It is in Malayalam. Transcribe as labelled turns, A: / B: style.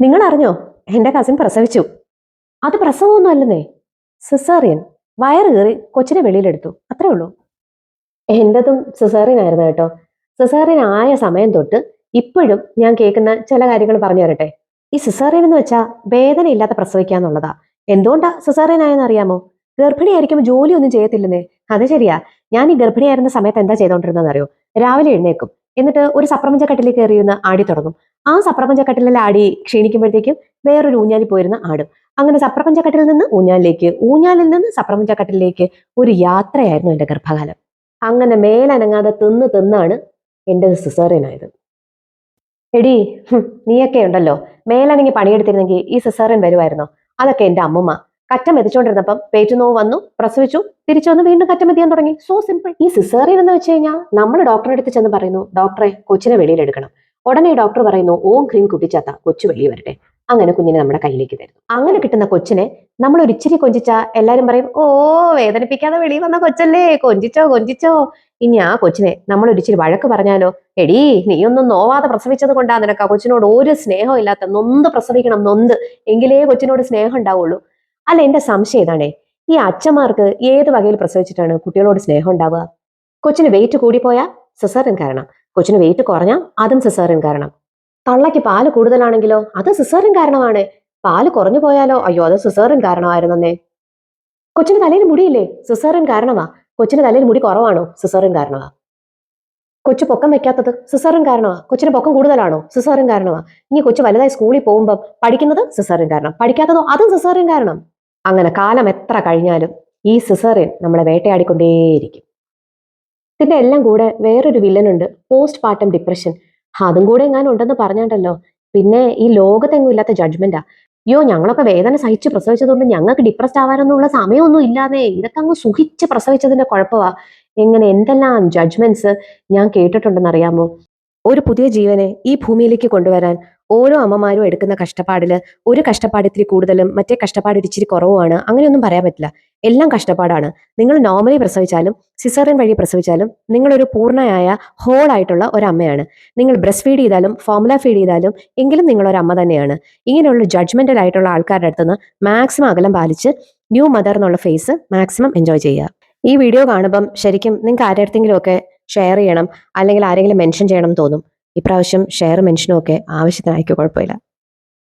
A: നിങ്ങൾ അറിഞ്ഞോ എന്റെ കസിൻ പ്രസവിച്ചു. അത് പ്രസവമൊന്നും അല്ലെന്നേ. സിസേറിയൻ വയറ് കയറി കൊച്ചിനെ വെളിയിലെടുത്തു. അത്രേ ഉള്ളൂ. എന്റതും സിസേറിയൻ ആയിരുന്നു കേട്ടോ. സിസേറിയൻ ആയ സമയം തൊട്ട് ഇപ്പോഴും ഞാൻ കേൾക്കുന്ന ചില കാര്യങ്ങൾ പറഞ്ഞു തരട്ടെ? ഈ സിസേറിയൻ എന്ന് വെച്ചാൽ വേദന ഇല്ലാതെ പ്രസവിക്കുക എന്തുകൊണ്ടാ സിസേറിയൻ ആയെന്ന് അറിയാമോ? ഗർഭിണിയായിരിക്കുമ്പോൾ ജോലിയൊന്നും ചെയ്യത്തില്ലെന്നേ. അത് ശരിയാ. ഞാൻ ഈ ഗർഭിണിയായിരുന്ന സമയത്ത് എന്താ ചെയ്തോണ്ടിരുന്നതെന്ന് അറിയോ രാവിലെ എഴുന്നേക്കും എന്നിട്ട് ഒരു സപ്രപഞ്ച കട്ടിലിൽ കയറിയിരുന്ന് ആടി തുടങ്ങും. ആ സപ്രപഞ്ച കട്ടിലിൽ ആടി ക്ഷീണിക്കുമ്പോഴത്തേക്കും വേറൊരു ഊഞ്ഞാലിൽ പോയിരുന്ന ആടും. അങ്ങനെ സപ്രപഞ്ച കട്ടിലിൽ നിന്ന് ഊഞ്ഞാലിലേക്ക് ഊഞ്ഞാലിൽ നിന്ന് സപ്രപഞ്ച കട്ടിലേക്ക് ഒരു യാത്രയായിരുന്നു എന്റെ ഗർഭകാലം. അങ്ങനെ മേലനങ്ങാതെ തിന്ന് തിന്നാണ് എന്റെ സിസേറിയനായത്. എടി നീയൊക്കെ ഉണ്ടല്ലോ. മേലനങ്ങി പണിയെടുത്തിരുന്നെങ്കിൽ ഈ സിസേറിയൻ വരുമായിരുന്നോ? അതൊക്കെ എന്റെ അമ്മമ്മ. കറ്റ പേറ്റ് നോവ് വന്നു പ്രസവിച്ചു തിരിച്ചു വന്ന് വീണ്ടും കറ്റ തുടങ്ങി. സോ സിമ്പിൾ ഈ സിസേറിയൻ എന്ന് വെച്ച് കഴിഞ്ഞാൽ നമ്മൾ ഡോക്ടറെ അടുത്ത് ചെന്ന് പറയുന്നു ഡോക്ടറെ കൊച്ചിനെ വെളിയിലെടുക്കണം ഉടനെ ഡോക്ടർ പറയുന്നു ഓം ക്രീം കുട്ടിച്ചാത്ത കൊച്ചു വെളിയിൽ വരട്ടെ. അങ്ങനെ കുഞ്ഞിനെ നമ്മുടെ കയ്യിലേക്ക് തരുന്നു. അങ്ങനെ കിട്ടുന്ന കൊച്ചിനെ നമ്മൾ ഒരു ഇച്ചിരി കൊഞ്ചിച്ച എല്ലാരും പറയും ഓ വേദനിപ്പിക്കാതെ വെളിയിൽ വന്ന കൊച്ചല്ലേ കൊഞ്ചിച്ചോ കൊഞ്ചിച്ചോ. ഇനി ആ കൊച്ചിനെ നമ്മൾ ഒരിച്ചിരി വഴക്ക് പറഞ്ഞാലോ എടീ ഒന്നും നോവാതെ പ്രസവിച്ചത് കൊണ്ടാ നിനക്ക് ആ കൊച്ചിനോട് ഒരു സ്നേഹം ഇല്ലാത്ത നൊന്ത് പ്രസവിക്കണം നൊന്ത്. എങ്കിലേ കൊച്ചിനോട് സ്നേഹം ഉണ്ടാവുള്ളൂ. അല്ല എന്റെ സംശയം ഇതാണേ. ഈ അച്ഛന്മാർക്ക് ഏത് വകയിൽ പ്രസവിച്ചിട്ടാണ് കുട്ടികളോട് സ്നേഹം ഉണ്ടാവുക? കൊച്ചിന് വെയിറ്റ് കൂടിപ്പോയാൽ സിസേറിയൻ കാരണം. കൊച്ചിന് വെയിറ്റ് കുറഞ്ഞാൽ അതും സിസേറിയൻ കാരണം. തള്ളയ്ക്ക് പാൽ കൂടുതലാണെങ്കിലോ അത് സിസേറിയൻ കാരണമാണ്. പാൽ കുറഞ്ഞു പോയാലോ അയ്യോ അത് സിസേറിയൻ കാരണമായിരുന്നേ കൊച്ചിന് തലയിൽ മുടിയില്ലേ? സിസേറിയൻ കാരണമാ. കൊച്ചിന് തലയിൽ മുടി കുറവാണോ? സിസേറിയൻ കാരണമാ. കൊച്ചു പൊക്കം വെക്കാത്തത് സിസേറിയൻ കാരണമാ. കൊച്ചിന് പൊക്കം കൂടുതലാണോ? സിസേറിയൻ കാരണമാ. ഇനി കൊച്ചു വലുതായി സ്കൂളിൽ പോകുമ്പോൾ പഠിക്കുന്നത് സിസേറിയൻ കാരണം. പഠിക്കാത്തതോ അതും സിസേറിയൻ കാരണം. അങ്ങനെ കാലം എത്ര കഴിഞ്ഞാലും ഈ സിസേറിയൻ നമ്മളെ വേട്ടയാടിക്കൊണ്ടേയിരിക്കും. ഇതിന്റെ എല്ലാം കൂടെ വേറൊരു വില്ലനുണ്ട് പോസ്റ്റ് പാർട്ടം ഡിപ്രഷൻ അതും കൂടെ എങ്ങാനും ഉണ്ടെന്ന് പറഞ്ഞാണ്ടല്ലോ. പിന്നെ ഈ ലോകത്തെങ്ങും ഇല്ലാത്ത ജഡ്ജ്മെന്റാ. അയ്യോ ഞങ്ങളൊക്കെ വേദന സഹിച്ച് പ്രസവിച്ചതുകൊണ്ട് ഞങ്ങൾക്ക് ഡിപ്രസ്ഡ് ആവാനൊന്നുള്ള സമയമൊന്നും ഇല്ലാതെ ഇതൊക്കെ അങ്ങ് സുഖിച്ച് പ്രസവിച്ചതിന്റെ കുഴപ്പമാ. എങ്ങനെ എന്തെല്ലാം ജഡ്ജ്മെന്റ്സ് ഞാൻ കേട്ടിട്ടുണ്ടെന്ന് അറിയാമോ ഒരു പുതിയ ജീവനെ ഈ ഭൂമിയിലേക്ക് കൊണ്ടുവരാൻ ഓരോ അമ്മമാരും എടുക്കുന്ന കഷ്ടപ്പാടിൽ ഒരു കഷ്ടപ്പാട് ഇത്തിരി കൂടുതലും മറ്റേ കഷ്ടപ്പാട് ഇച്ചിരി കുറവുമാണ്. അങ്ങനെയൊന്നും പറയാൻ പറ്റില്ല. എല്ലാം കഷ്ടപ്പാടാണ്. നിങ്ങൾ നോർമലി പ്രസവിച്ചാലും സിസറിൻ വഴി പ്രസവിച്ചാലും നിങ്ങളൊരു പൂർണയായ ഹോൾ ആയിട്ടുള്ള ഒരു അമ്മയാണ് നിങ്ങൾ ബ്രസ്റ്റ് ഫീഡ് ചെയ്താലും ഫോമുല ഫീഡ് ചെയ്താലും എങ്കിലും നിങ്ങളൊരു അമ്മ തന്നെയാണ്. ഇങ്ങനെയുള്ള ജഡ്ജ്മെന്റൽ ആയിട്ടുള്ള ആൾക്കാരുടെ അടുത്ത് നിന്ന് മാക്സിമം അകലം പാലിച്ച് ന്യൂ മദർ എന്നുള്ള ഫേസ് മാക്സിമം എൻജോയ് ചെയ്യുക. ഈ വീഡിയോ കാണുമ്പം ശരിക്കും നിങ്ങൾക്ക് ആരുടെ ഒക്കെ ഷെയർ ചെയ്യണം അല്ലെങ്കിൽ ആരെങ്കിലും മെൻഷൻ ചെയ്യണം തോന്നും. ഇപ്രാവശ്യം ഷെയർ മെൻഷനും ഒക്കെ ആവശ്യത്തിനായിരിക്കും കുഴപ്പമില്ല.